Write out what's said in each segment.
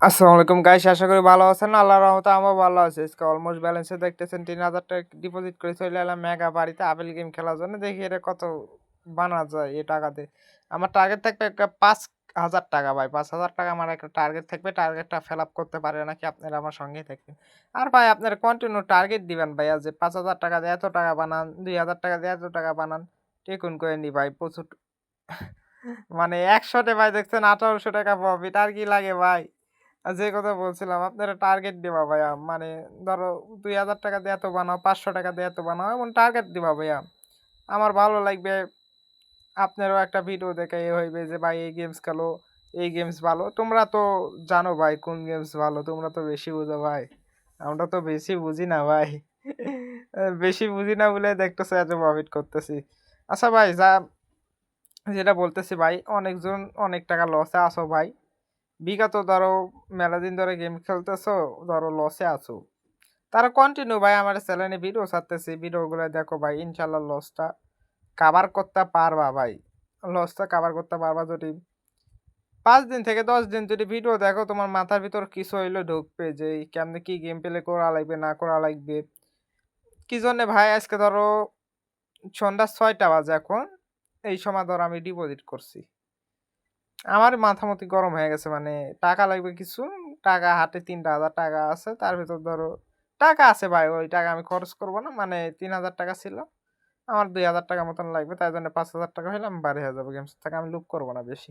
আসসালামু আলাইকুম গাইস আশা করি ভালো আছেন। আল্লাহর রহমতে আমার ভালো আছে। আজকে অলমোস্ট ব্যালেন্সে দেখতেছেন তিন হাজার টাকা ডিপোজিট করে চলে এলাম মেগা বাড়িতে আপেল গেম খেলার জন্য। দেখি এটা কত বানা যায় এই টাকাতে আমার টার্গেট থাকবে একটা পাঁচ হাজার টাকা ভাই। পাঁচ হাজার টাকা আমার একটা টার্গেট থাকবে। টার্গেটটা ফেল আপ করতে পারে নাকি আপনারা আমার সঙ্গেই থাকবেন। আর ভাই, আপনারা কন্টিনিউ টার্গেট দিবেন ভাই যে পাঁচ হাজার টাকা দিয়ে এত টাকা বানান, দুই হাজার টাকা দিয়ে এত টাকা বানান টেকুন করে নি ভাই, প্রচুর। মানে একশোতে ভাই দেখছেন আঠারোশো টাকা প্রফিট আর কি লাগে ভাই? যে কথা বলছিলাম, আপনারা টার্গেট দিবা ভাইয়া। মানে ধরো দুই হাজার টাকা দিয়ে এত বানাও, পাঁচশো টাকা দিয়ে এত বানাও, এমন টার্গেট দিবা ভাইয়া। আমার ভালো লাগবে, আপনারও একটা ভিডিও দেখে এ হইবে যে, ভাই, এই গেমস খেলো, এই গেমস ভালো। তোমরা তো জানো ভাই কোন গেমস ভালো, তোমরা তো বেশি বুঝো ভাই। আমরা তো বেশি বুঝি না ভাই। বেশি বুঝি না বলে দেখতেছে এত প্রফিট করতেছি। আচ্ছা ভাই, যা, যেটা বলতেছি ভাই, অনেকজন অনেক টাকা লসে আসো ভাই। বিগত ধরো মেলা দিন ধরে গেম খেলতেছো, ধরো লসে আছো। তারা কন্টিনিউ ভাই আমার চ্যানেলে ভিডিও ছাড়তেছি। ভিডিওগুলো দেখো ভাই ইনশাল্লাহ লসটা কাভার করতে পারবা ভাই। লসটা কাভার করতে পারবা যদি পাঁচ দিন থেকে দশ দিন যদি ভিডিও দেখো, তোমার মাথার ভিতর কিছু হইলে ঢুকবে যে কেমনে কি গেম প্লে করা লাগবে, না করা লাগবে। কি জন্যে ভাই আজকে ধরো সন্ধ্যা ছয়টা বাজে এখন, এই সময় ধরো আমি ডিপোজিট করছি। আমার মাথা মাথামতি গরম হয়ে গেছে মানে টাকা লাগবে কিছু, টাকা হাতে তিনটা হাজার টাকা আছে, তার ভিতর ধরো টাকা আছে ভাই, ওই টাকা আমি খরচ করব না মানে তিন হাজার টাকা ছিল, আমার দুই হাজার টাকা মতন লাগবে, তাই জন্য পাঁচ হাজার টাকা হলে আমি বাড়ি হয়ে যাব গেমস থেকে আমি লুক করব না বেশি।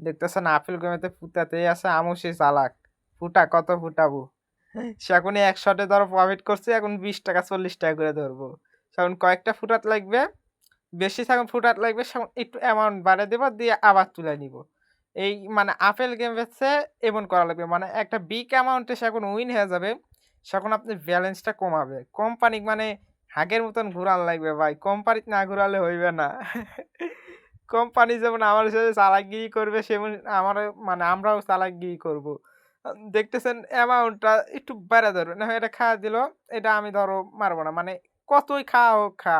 দেখতেছেন আপেল গেমেতে ফুটাতেই আছে, আমও সে চালাক, ফুটা কত ফুটাবো? সে এখন এক শটে ধরো প্রফিট করছে, এখন বিশ টাকা, চল্লিশ টাকা করে ধরবো। সেখন কয়েকটা ফুটাত লাগবে, বেশি সেখন ফুটাত লাগবে সেখন একটু অ্যামাউন্ট বাড়িয়ে দেবো, দিয়ে আবার তুলে নিব। এই মানে আপেল গেম বেচছে, এমন করা লাগবে। মানে একটা বিগ অ্যামাউন্টে সে এখন উইন হয়ে যাবে সেখন আপনি ব্যালেন্সটা কমাবে। কোম্পানি মানে হাগের মতন ঘুরান লাগবে ভাই। কোম্পানি না ঘুরালে হইবে না। কোম্পানি যেমন আমার সাথে চালাকগিরি করবে, সেমন আমার মানে আমরাও চালাকগিরি করব। দেখতেছেন অ্যামাউন্টটা একটু বেড়ে ধরবে। না এটা খাওয়া দিল, এটা আমি ধরো মারবো না। মানে কতই খাওয়া হোক, খা।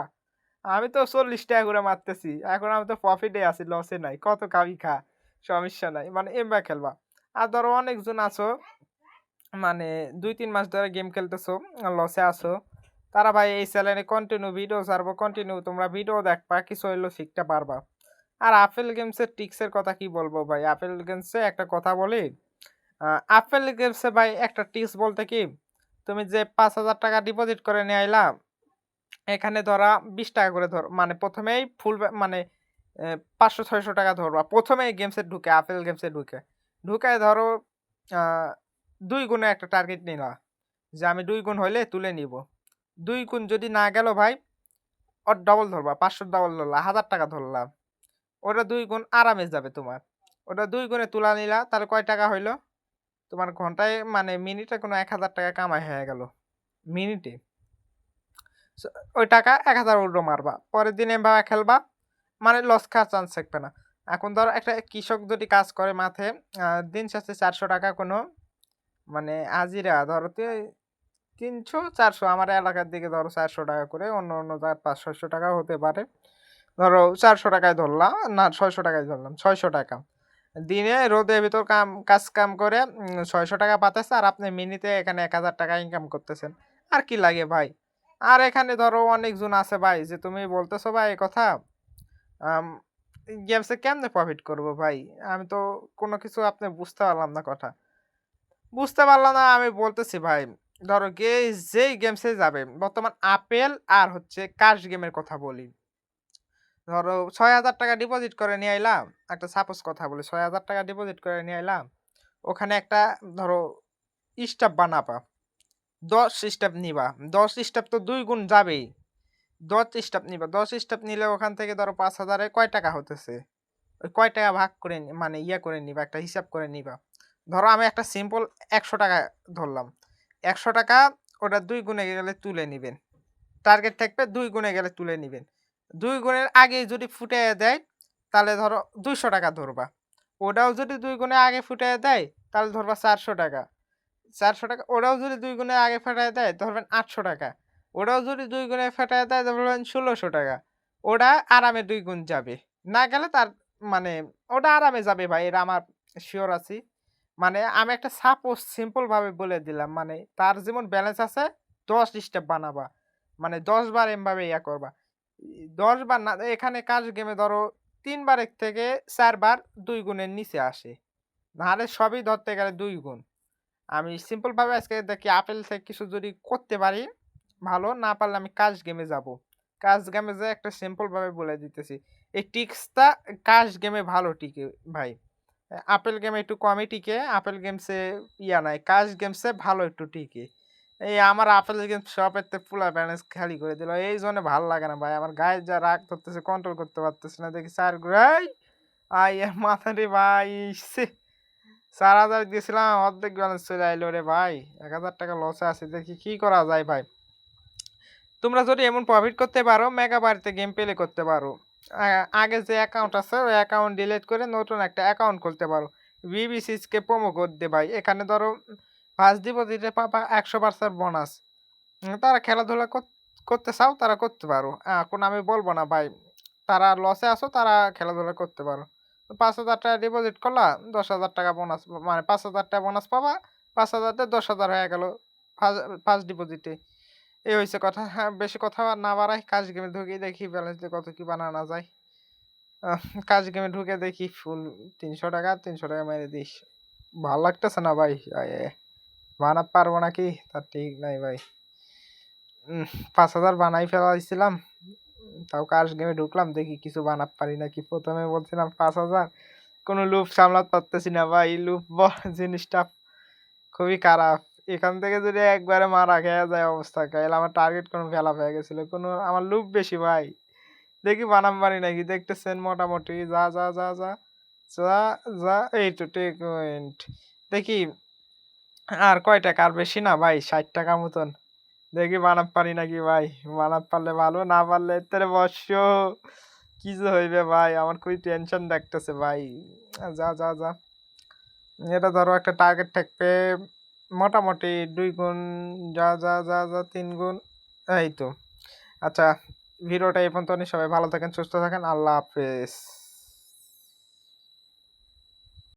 আমি তো চল্লিশ টাকা করে মারতেছি। এখন আমি তো প্রফিটে আছি লসে নাই। কত খাবি খা। সমস্যা নাই। মানে এমবা খেলবা। আর ধরো অনেকজন আছো মানে দুই তিন মাস ধরে গেম খেলতেছো লসে আছো। তারা ভাই এই চ্যানেলে কন্টিনিউ ভিডিও ছাড়বো কন্টিনিউ তোমরা ভিডিও দেখবা, কিছু হইলেও শিখতে পারবা। আর আপেল গেমসের টিক্সের কথা কি বলব ভাই? আপেল গেমসে একটা কথা বলি আপেল গেমসে ভাই একটা টিক্স বলতে কি, তুমি যে পাঁচ হাজার টাকা ডিপোজিট করে নিয়ে আইলা, এখানে ধরা বিশ টাকা করে ধর। মানে প্রথমেই ফুল মানে পাঁচশো, ছয়শো টাকা ধরবা। প্রথমে গেমসে ঢুকে আপেল গেমসে ঢুকে। ঢুকায় ধরো দুই গুণে একটা টার্গেট নিলা, যে আমি দুই গুণ হইলে তুলে নিব। দুই গুণ যদি না গেল ভাই ওর ডবল ধরবা, পাঁচশো ডবল ধরলা, হাজার টাকা ধরলাম ওটা দুই গুণ আরামে যাবে তোমার। ওটা দুই গুণে তুলা নিলা, তাহলে কয় টাকা হইল? তোমার ঘন্টায় মানে মিনিটে কোনো এক হাজার টাকা কামাই হয়ে গেল। মিনিটে ওই টাকা এক হাজার উল্টো মারবা। পরের দিন এভাবে খেলবা মানে লস খাওয়ার চান্স থাকবে না। এখন ধরো একটা কৃষক যদি কাজ করে মাঠে দিন শেষে চারশো টাকা কোনো মানে হাজিরা, ধরো তিনশো, চারশো, আমার এলাকার দিকে ধরো চারশো টাকা করে, অন্য অন্য জায়গায় পাঁচ, ছয়শো টাকা হতে পারে। ধরো চারশো টাকায় ধরলাম, না, ছয়শো টাকায় ধরলাম, ছয়শো টাকা। দিনে রোদের ভিতর কাম, কাজ কাম করে ছয়শো টাকা পাতেছে আর আপনি মিনিতে এখানে এক হাজার টাকা ইনকাম করতেছেন। আর কি লাগে ভাই? আর এখানে ধরো অনেকজন আছে ভাই, যে তুমি বলতেছো ভাই এই কথা গেমসে কেমনে প্রফিট করব ভাই? আমি তো কোনো কিছু আপনি বুঝতে পারলাম না কথা। বুঝতে পারলাম না, আমি বলতেছি ভাই, ধরো গে যেই গেমসে যাবে, বর্তমান আপেল আর হচ্ছে কাশ গেমের কথা বলি। ধরো ছয় হাজার টাকা ডিপোজিট করে নিয়ে আইলাম, একটা সাপোজ কথা বলি, ছয় হাজার টাকা ডিপোজিট করে নিয়ে আইলাম, ওখানে একটা ধরো স্টাফ বানাবা, দশ স্টেপ নিবা, দশ স্টেপ তো দুই গুণ যাবেই। দশ স্টেপ নিবা। দশ স্টেপ নিলে ওখান থেকে ধরো পাঁচ হাজারে কয় টাকা হতেছে? ওই কয় টাকা ভাগ করে মানে ইয়ে করে নিবা, একটা হিসাব করে নিবা। ধরো আমি একটা সিম্পল একশো টাকা ধরলাম। একশো টাকা ওটা দুই গুণে গেলে তুলে নেবেন। টার্গেট থাকবে দুই গুণে গেলে তুলে নেবেন। দুই গুণের আগে যদি ফুটে দেয়, তাহলে ধরো দুইশো টাকা ধরবা। ওটাও যদি দুই গুণে আগে ফুটে দেয়, তাহলে ধরবা চারশো টাকা। চারশো টাকা ওরাও যদি দুই গুণে আগে ফেটায় দেয়, ধরবেন আটশো টাকা। ওরাও যদি দুই গুণে ফেটায় দেয় ধরবেন ষোলোশো টাকা ওটা আরামে দুই গুণ যাবে না গেলে তার মানে ওটা আরামে যাবে ভাই, এটা আমার শিওর আছি মানে আমি একটা সাপোজ সিম্পল ভাবে বলে দিলাম। মানে তার যেমন ব্যালেন্স আছে ১০ স্টেপ বানাবা। মানে ১০ বার এমভাবে ইয়া করবা। ই ১০ বার না, এখানে কাজ গেমে ধরো ৩ বারের থেকে ৪ বার ২ গুণের নিচে আসে। নাহলে সবই ধরতে গেলে দুই গুণ। আমি সিম্পলভাবে আজকে দেখি, আপেল থেকে কিছু যদি করতে পারি ভালো, না পারলে আমি কাজ গেমে যাব। কাজ গেমে যেয়ে একটা সিম্পল ভাবে বলে দিতেছি। এই টিক্সটা কাজ গেমে ভালো টিকে ভাই। আপেল গেমে একটু কমই টিকে। আপেল গেমসে ইয়া নাই। কাজ গেমসে ভালো একটু টিকে। এই আমার আপেল গেমস সবেতে পুলা ব্যালেন্স খালি করে দিল। এইজন্য ভালো লাগে না ভাই। আমার গায়ে যা রাগ ধরতেছে কন্ট্রোল করতে পারতেছি না। দেখি ৪ গু এই! আইয়া মাথারে ভাই ইসে! ৪,০০০ দিয়েছিলাম অর্ধেক ব্যালেন্স চলে আইলো রে ভাই। ৳১,০০০ লসে আছে দেখি কি করা যায় ভাই। তোমরা যদি এমন প্রফিট করতে পারো মেগা বাড়িতে গেম প্লে করতে পারো। আগে যে অ্যাকাউন্ট আছে ওই অ্যাকাউন্ট ডিলিট করে নতুন একটা অ্যাকাউন্ট খুলতে পারো। বিবিসিসকে প্রোমো কোড দিয়ে ভাই। এখানে ধরো ফার্স্ট ডিপোজিটে পাবা ১০০% বোনাস। তারা খেলাধুলা করতে চাও তারা করতে পারো। এখন আমি বলব না ভাই। তারা লসে আসো তারা খেলাধুলা করতে পারো। ৳৫,০০০ ডিপোজিট করলা ৳১০,০০০ বোনাস মানে ৳৫,০০০ বোনাস পাবা। ৫,০০০ দিয়ে ১০,০০০ হয়ে গেল ফার্স্ট ডিপোজিটে। এই হয়েছে কথা। হ্যাঁ, বেশি কথা না বাড়াই কাজ গেমে ঢুকি দেখি ব্যালেন্স দিয়ে কত কি বানানো যায়। কাজ গেমে ঢুকে দেখি ফুল ৳৩০০ ৳৩০০ মেরে দিস। ভালো লাগতেছে না ভাই। বানাতে পারব নাকি তার ঠিক নাই ভাই। পাঁচ হাজার বানাই ফেলাইছিলাম। তাও কাজ গেমে ঢুকলাম দেখি কিছু বানাতে পারি নাকি। ১ম এ বলছিলাম ৫,০০০ কোনো লুপ সামলাতে পারতেছি না ভাই। লুপ জিনিসটা খুবই খারাপ। এখান থেকে যদি একবারে মারা খেয়ে যায় অবস্থা কাইল আমার টার্গেট কোনো ফেলা হয়ে গেছিল। কোনো আমার লুপ বেশি ভাই। দেখি বানাম পারি নাকি দেখতেছেন মোটামুটি যা, যা, যা, যা, যা, যা এই তো টেক দেখি আর কয় টাকা? আর বেশি না ভাই ৳৬০ মতন। দেখি বানাতে পারি নাকি ভাই। বানাতে পারলে ভালো না পারলে এত্তেরে বর্ষ। কি যে হইবে ভাই আমার খুবই টেনশন লাগতেছে ভাই। যা, যা, যা। এটা ধরো একটা টার্গেট থাকবে মোটামুটি দুই গুণ যা, যা, যা, যা তিন গুণ এই তো। আচ্ছা ভিডিওটা এই পর্যন্ত সবাই ভালো থাকেন, সুস্থ থাকেন। আল্লাহ হাফেজ।